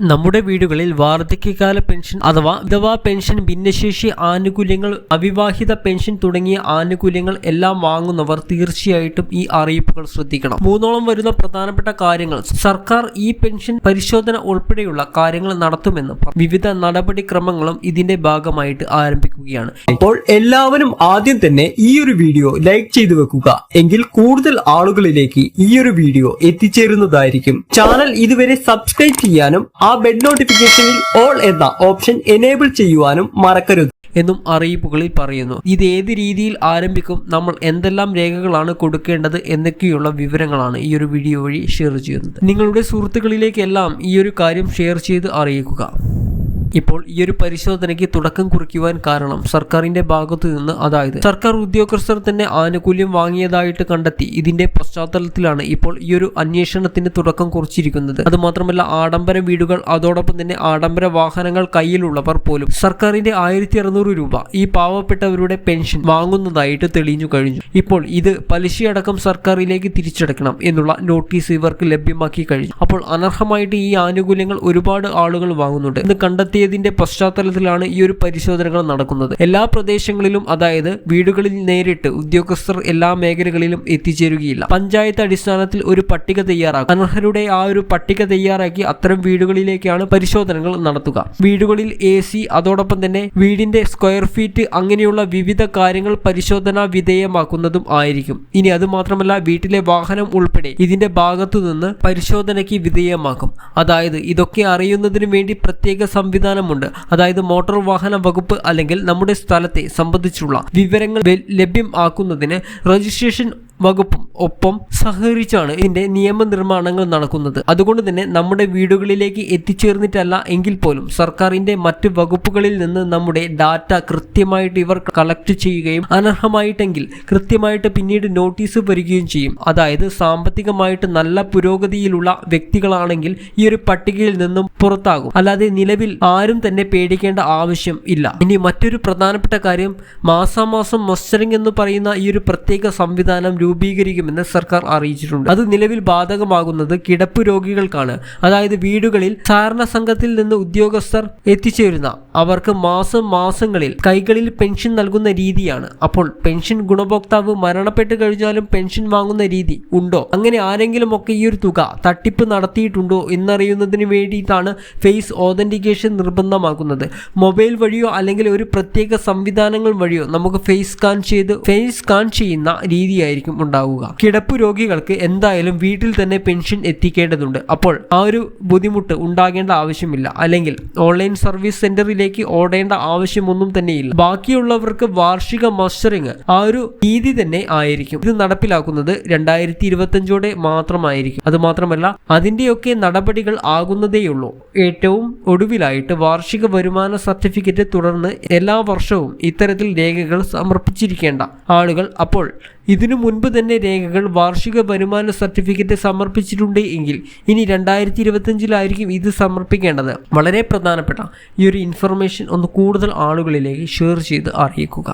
നമ്മുടെ വീടുകളിൽ വാർദ്ധക്യകാല പെൻഷൻ അഥവാ വിധവാ പെൻഷൻ ഭിന്നശേഷി ആനുകൂല്യങ്ങൾ അവിവാഹിത പെൻഷൻ തുടങ്ങിയ ആനുകൂല്യങ്ങൾ എല്ലാം വാങ്ങുന്നവർ തീർച്ചയായിട്ടും ഈ അറിയിപ്പുകൾ ശ്രദ്ധിക്കണം. മൂന്നോളം വരുന്ന പ്രധാനപ്പെട്ട കാര്യങ്ങൾ. സർക്കാർ ഈ പെൻഷൻ പരിശോധന ഉൾപ്പെടെയുള്ള കാര്യങ്ങൾ നടത്തുമെന്ന് വിവിധ നടപടിക്രമങ്ങളും ഇതിന്റെ ഭാഗമായിട്ട് ആരംഭിക്കുകയാണ്. അപ്പോൾ എല്ലാവരും ആദ്യം തന്നെ ഈ ഒരു വീഡിയോ ലൈക്ക് ചെയ്തു വെക്കുക. എങ്കിൽ കൂടുതൽ ആളുകളിലേക്ക് ഈ ഒരു വീഡിയോ എത്തിച്ചേരുന്നതായിരിക്കും. ചാനൽ ഇതുവരെ സബ്സ്ക്രൈബ് ചെയ്യാനും ആ ബെഡ് നോട്ടിഫിക്കേഷനിൽ ഓൾ എന്ന ഓപ്ഷൻ എനേബിൾ ചെയ്യുവാനും മറക്കരുത്. എന്നും അറിയിപ്പുകളിൽ പറയുന്നു. ഇത് ഏത് രീതിയിൽ ആരംഭിക്കും നമ്മൾ എന്തെല്ലാം രേഖകളാണ് കൊടുക്കേണ്ടത് എന്നൊക്കെയുള്ള വിവരങ്ങളാണ് ഈ ഒരു വീഡിയോ വഴി ഷെയർ ചെയ്യുന്നത്. നിങ്ങളുടെ സുഹൃത്തുക്കളിലേക്കെല്ലാം ഈ ഒരു കാര്യം ഷെയർ ചെയ്ത് അറിയിക്കുക. ഇപ്പോൾ ഈ ഒരു പരിശോധനയ്ക്ക് തുടക്കം കുറിക്കുവാൻ കാരണം സർക്കാരിന്റെ ഭാഗത്തു നിന്ന് അതായത് സർക്കാർ ഉദ്യോഗസ്ഥർ തന്നെ ആനുകൂല്യം വാങ്ങിയതായിട്ട് കണ്ടെത്തി. ഇതിന്റെ പശ്ചാത്തലത്തിലാണ് ഇപ്പോൾ ഈ ഒരു അന്വേഷണത്തിന് തുടക്കം കുറിച്ചിരിക്കുന്നത്. അതുമാത്രമല്ല ആഡംബര വീടുകൾ അതോടൊപ്പം തന്നെ ആഡംബര വാഹനങ്ങൾ കയ്യിലുള്ളവർ പോലും. സർക്കാരിന്റെ ആയിരത്തി അറുന്നൂറ് രൂപ ഈ പാവപ്പെട്ടവരുടെ പെൻഷൻ വാങ്ങുന്നതായിട്ട് തെളിഞ്ഞു കഴിഞ്ഞു. ഇപ്പോൾ ഇത് പലിശയടക്കം സർക്കാരിലേക്ക് തിരിച്ചടക്കണം എന്നുള്ള നോട്ടീസ് ഇവർക്ക് ലഭ്യമാക്കി കഴിഞ്ഞു. അപ്പോൾ അനർഹമായിട്ട് ഈ ആനുകൂല്യങ്ങൾ ഒരുപാട് ആളുകൾ വാങ്ങുന്നുണ്ട്. എന്ന് കണ്ടെത്തിയതിന്റെ പശ്ചാത്തലത്തിലാണ് ഈ ഒരു പരിശോധനകൾ നടക്കുന്നത്. എല്ലാ പ്രദേശങ്ങളിലും അതായത് വീടുകളിൽ നേരിട്ട് ഉദ്യോഗസ്ഥർ എല്ലാ മേഖലകളിലും എത്തിച്ചേരുകയില്ല. പഞ്ചായത്ത് അടിസ്ഥാനത്തിൽ ഒരു പട്ടിക തയ്യാറാക്കും അനർഹരുടെ ആ ഒരു പട്ടിക തയ്യാറാക്കി അത്തരം വീടുകളിലേക്കാണ് പരിശോധനകൾ നടത്തുക. വീടുകളിൽ എ സി അതോടൊപ്പം തന്നെ വീടിന്റെ സ്ക്വയർ ഫീറ്റ് അങ്ങനെയുള്ള വിവിധ കാര്യങ്ങൾ പരിശോധനാ വിധേയമാക്കുന്നതും ആയിരിക്കും. ഇനി അത് മാത്രമല്ല വീട്ടിലെ വാഹനം ഉൾപ്പെടെ ഇതിന്റെ ഭാഗത്തു നിന്ന് പരിശോധനയ്ക്ക് വിധേയമാക്കും. അതായത് ഇതൊക്കെ അറിയുന്നതിന് വേണ്ടി പ്രത്യേക സംവിധാനമുണ്ട്. അതായത് മോട്ടോർ വാഹന വകുപ്പ് അല്ലെങ്കിൽ നമ്മുടെ സ്ഥലത്തെ സംബന്ധിച്ചുള്ള വിവരങ്ങൾ ലഭ്യമാക്കുന്നതിന് രജിസ്ട്രേഷൻ വകുപ്പും ഒപ്പം സഹകരിച്ചാണ് ഇതിന്റെ നിയമനിർമ്മാണങ്ങൾ നടക്കുന്നത്. അതുകൊണ്ട് തന്നെ നമ്മുടെ വീടുകളിലേക്ക് എത്തിച്ചേർന്നിട്ടല്ല എങ്കിൽ പോലും സർക്കാരിന്റെ മറ്റ് വകുപ്പുകളിൽ നിന്ന് നമ്മുടെ ഡാറ്റ കൃത്യമായിട്ട് ഇവർ കളക്ട് ചെയ്യുകയും അനർഹമായിട്ടെങ്കിൽ കൃത്യമായിട്ട് പിന്നീട് നോട്ടീസ് വരികയും ചെയ്യും. അതായത് സാമ്പത്തികമായിട്ട് നല്ല പുരോഗതിയിലുള്ള വ്യക്തികളാണെങ്കിൽ ഈ ഒരു പട്ടികയിൽ നിന്നും പുറത്താകും. അല്ലാതെ നിലവിൽ ആരും തന്നെ പേടിക്കേണ്ട ആവശ്യം ഇല്ല. ഇനി മറ്റൊരു പ്രധാനപ്പെട്ട കാര്യം മാസാമാസം മസ്റ്ററിംഗ് എന്ന് പറയുന്ന ഈ ഒരു പ്രത്യേക സംവിധാനം രൂപീകരിക്കുമെന്ന് സർക്കാർ അറിയിച്ചിട്ടുണ്ട്. അത് നിലവിൽ ബാധകമാകുന്നത് കിടപ്പ് രോഗികൾക്കാണ്. അതായത് വീടുകളിൽ സഹകരണ സംഘത്തിൽ നിന്ന് ഉദ്യോഗസ്ഥർ എത്തിച്ചേരുന്ന അവർക്ക് മാസം മാസങ്ങളിൽ കൈകളിൽ പെൻഷൻ നൽകുന്ന രീതിയാണ്. അപ്പോൾ പെൻഷൻ ഗുണഭോക്താവ് മരണപ്പെട്ട് കഴിഞ്ഞാലും പെൻഷൻ വാങ്ങുന്ന രീതി ഉണ്ടോ? അങ്ങനെ ആരെങ്കിലും ഒക്കെ ഈ ഒരു തുക തട്ടിപ്പ് നടത്തിയിട്ടുണ്ടോ എന്നറിയുന്നതിന് വേണ്ടിയിട്ടാണ് ഫേസ് ഓതന്റിക്കേഷൻ നിർബന്ധമാക്കുന്നത്. മൊബൈൽ വഴിയോ അല്ലെങ്കിൽ ഒരു പ്രത്യേക സംവിധാനങ്ങൾ വഴിയോ നമുക്ക് ഫേസ് സ്കാൻ ചെയ്ത് ഫേസ് സ്കാൻ ചെയ്യുന്ന രീതിയായിരിക്കും ഉണ്ടാവുക. കിടപ്പ് രോഗികൾക്ക് എന്തായാലും വീട്ടിൽ തന്നെ പെൻഷൻ എത്തിക്കേണ്ടതുണ്ട്. അപ്പോൾ ആ ഒരു ബുദ്ധിമുട്ട് ഉണ്ടാകേണ്ട ആവശ്യമില്ല. അല്ലെങ്കിൽ ഓൺലൈൻ സർവീസ് സെന്ററിലേക്ക് ഓടേണ്ട ആവശ്യമൊന്നും തന്നെയില്ല. ബാക്കിയുള്ളവർക്ക് വാർഷിക മസ്റ്ററിങ് ആ ഒരു രീതി തന്നെ ആയിരിക്കും. ഇത് നടപ്പിലാക്കുന്നത് രണ്ടായിരത്തി ഇരുപത്തഞ്ചോടെ മാത്രമായിരിക്കും. അത് മാത്രമല്ല അതിന്റെയൊക്കെ നടപടികൾ ആകുന്നതേയുള്ളൂ. ഏറ്റവും ഒടുവിലായിട്ട് വാർഷിക വരുമാന സർട്ടിഫിക്കറ്റ് തുടർന്ന് എല്ലാ വർഷവും ഇത്തരത്തിൽ രേഖകൾ സമർപ്പിച്ചിരിക്കേണ്ട ആളുകൾ അപ്പോൾ ഇതിനു മുൻപ് തന്നെ രേഖകൾ വാർഷിക വരുമാന സർട്ടിഫിക്കറ്റ് സമർപ്പിച്ചിട്ടുണ്ട് എങ്കിൽ ഇനി രണ്ടായിരത്തി ഇരുപത്തഞ്ചിലായിരിക്കും ഇത് സമർപ്പിക്കേണ്ടത്. വളരെ പ്രധാനപ്പെട്ട ഈ ഒരു ഇൻഫർമേഷൻ ഒന്ന് കൂടുതൽ ആളുകളിലേക്ക് ഷെയർ ചെയ്ത് അറിയിക്കുക.